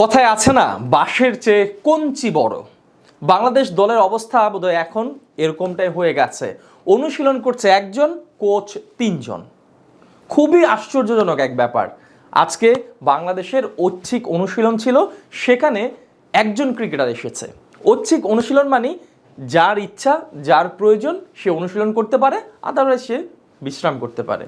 কথায় আছে না, বাঁশের চেয়ে কঞ্চি বড়। বাংলাদেশ দলের অবস্থা বোধহয় এখন এরকমটাই হয়ে গেছে। অনুশীলন করছে একজন, কোচ তিনজন। খুবই আশ্চর্যজনক এক ব্যাপার। আজকে বাংলাদেশের ঐচ্ছিক অনুশীলন ছিল, সেখানে একজন ক্রিকেটার এসেছে। ঐচ্ছিক অনুশীলন মানে যার ইচ্ছা, যার প্রয়োজন, সে অনুশীলন করতে পারে আদারওয়াইজ সে বিশ্রাম করতে পারে।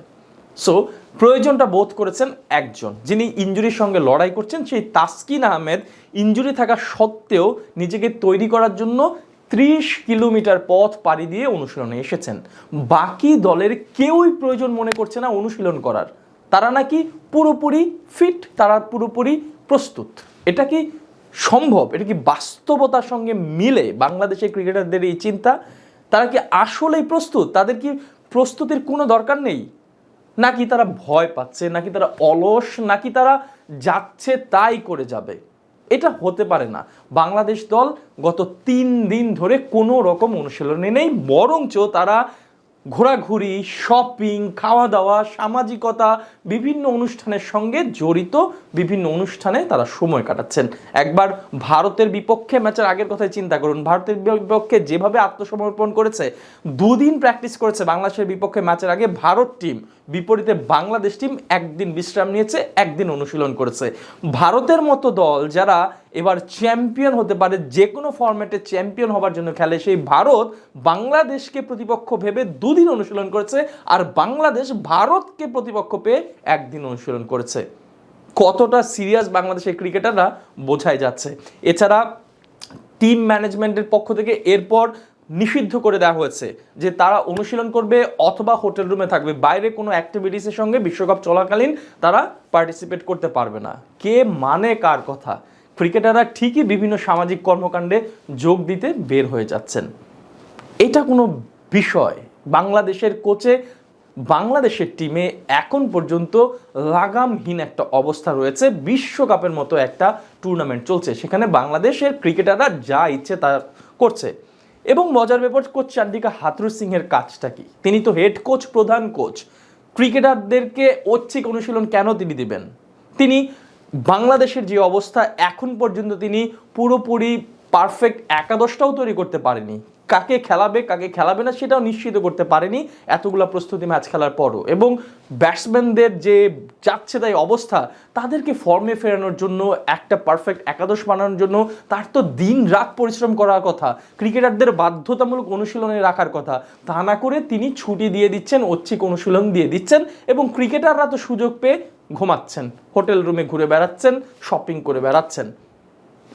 সো প্রয়োজনটা বোধ করেছেন একজন, যিনি ইঞ্জুরির সঙ্গে লড়াই করছেন, সেই তাসকিন আহমেদ ইঞ্জুরি থাকা সত্ত্বেও নিজেকে তৈরি করার জন্য ত্রিশ কিলোমিটার পথ পাড়ি দিয়ে অনুশীলনে এসেছেন। বাকি দলের কেউই প্রয়োজন মনে করছে না অনুশীলন করার। তারা নাকি পুরোপুরি ফিট, তারা পুরোপুরি প্রস্তুত। এটা কি সম্ভব? এটা কি বাস্তবতার সঙ্গে মিলে? বাংলাদেশের ক্রিকেটারদের এই চিন্তা? তারা কি আসলেই প্রস্তুত? তাদের কি প্রস্তুতির কোনো দরকার নেই? নাকি তারা ভয় পাচ্ছে, নাকি তারা অলস, নাকি তারা যাচ্ছে তাই করে যাবে? এটা হতে পারে না। বাংলাদেশ দল গত তিন দিন ধরে কোনো রকম অনুশীলনে নেই, বরঞ্চ তারা ঘোরাঘুরি শপিং খাওয়া দাওয়া সামাজিকতা, বিভিন্ন অনুষ্ঠানের সঙ্গে জড়িত বিভিন্ন অনুষ্ঠানে তারা সময় কাটাচ্ছেন। একবার ভারতের বিপক্ষে ম্যাচের আগের কথাই চিন্তা করুন। ভারতের বিপক্ষে যেভাবে আত্মসমর্পণ করেছে, দুদিন প্র্যাকটিস করেছে বাংলাদেশের বিপক্ষে ম্যাচের আগে ভারত টিম বিপরীতে বাংলাদেশ টিম একদিন বিশ্রাম নিয়েছে, একদিন অনুশীলন করেছে। ভারতের মতো দল যারা এবার চ্যাম্পিয়ন হতে পারে যে কোনো ফরম্যাটে চ্যাম্পিয়ন হবার জন্য খেলে। সেই ভারত বাংলাদেশকে প্রতিপক্ষ ভেবে দুদিন অনুশীলন করেছে আর বাংলাদেশ ভারতকে প্রতিপক্ষ পেয়ে একদিন অনুশীলন করেছে। কতটা সিরিয়াস বাংলাদেশের ক্রিকেটাররা বোঝাই যাচ্ছে। এছাড়া টিম ম্যানেজমেন্টের পক্ষ থেকে এরপর নিষিদ্ধ করে দেওয়া হয়েছে যে তারা অনুশীলন করবে অথবা হোটেল রুমে থাকবে। বাইরে কোনো অ্যাক্টিভিটিসের সঙ্গে বিশ্বকাপ চলাকালীন তারা পার্টিসিপেট করতে পারবে না। কে মানে কার কথা? ক্রিকেটাররা ঠিকই বিভিন্ন সামাজিক কর্মকাণ্ডে যোগ দিতে বের হয়ে যাচ্ছেন। এটা কোনো বিষয়। বাংলাদেশের কোচে বাংলাদেশের টিমে এখন পর্যন্ত লাগামহীন একটা অবস্থা রয়েছে। বিশ্বকাপের মতো একটা টুর্নামেন্ট চলছে। সেখানে বাংলাদেশের ক্রিকেটাররা যা ইচ্ছে তা করছে। এবং মজার ব্যাপার, কোচ চান্ডিকা হাথরু সিংয়ের কাজটা কি? তিনি তো হেড কোচ প্রধান কোচ ক্রিকেটারদেরকে ঐচ্ছিক অনুশীলন কেন তিনি দিবেন? তিনি বাংলাদেশের যে অবস্থা, এখন পর্যন্ত তিনি পুরোপুরি পারফেক্ট একাদশটাও তৈরি করতে পারেনি। কাকে খেলাবে কাকে খেলাবে না সেটাও নিশ্চিত করতে পারেনি এতগুলো প্রস্তুতি ম্যাচ খেলার পরও। এবং ব্যাটসম্যানদের যে যাচ্ছে তাই অবস্থা, তাদেরকে ফর্মে ফেরানোর জন্য, একটা পারফেক্ট একাদশ বানানোর জন্য তার তো দিন রাত পরিশ্রম করার কথা, ক্রিকেটারদের বাধ্যতামূলক অনুশীলনে রাখার কথা। তা না করে তিনি ছুটি দিয়ে দিচ্ছেন, ঐচ্ছিক অনুশীলন দিয়ে দিচ্ছেন এবং ক্রিকেটাররা তো সুযোগ পেয়ে ঘুমাচ্ছেন, হোটেল রুমে ঘুরে বেড়াচ্ছেন, শপিং করে বেড়াচ্ছেন।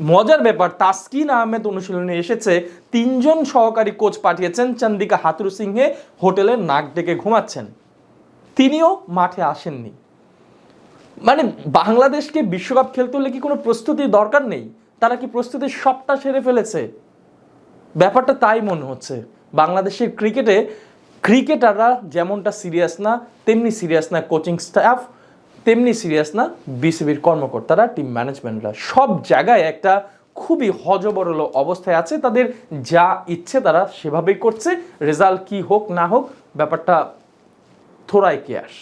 মজার ব্যাপার, তাসকিন আহমেদ অনুশীলনে এসেছে, তিনজন সহকারী কোচ পাঠিয়েছেন চন্দিকা হাতুরু সিংহে হোটেলে নাক ডেকে ঘুমাচ্ছেন। তিনিও মাঠে আসেননি। মানে বাংলাদেশকে বিশ্বকাপ খেলতে হলে কি কোনো প্রস্তুতির দরকার নেই? তারা কি প্রস্তুতির সবটা সেরে ফেলেছে? ব্যাপারটা তাই মনে হচ্ছে। বাংলাদেশের ক্রিকেটে, ক্রিকেটাররা যেমনটা সিরিয়াস না, তেমনি সিরিয়াস না কোচিং স্টাফ। তেমনি সিরিয়াস না বিসিবির কর্মকর্তারা টিম ম্যানেজমেন্টরা সব জায়গায় একটা খুবই হজবরল অবস্থায় আছে। তাদের যা ইচ্ছে তারা সেভাবেই করছে। রেজাল্ট কি হোক না হোক, ব্যাপারটা থোড়াই কেয়াস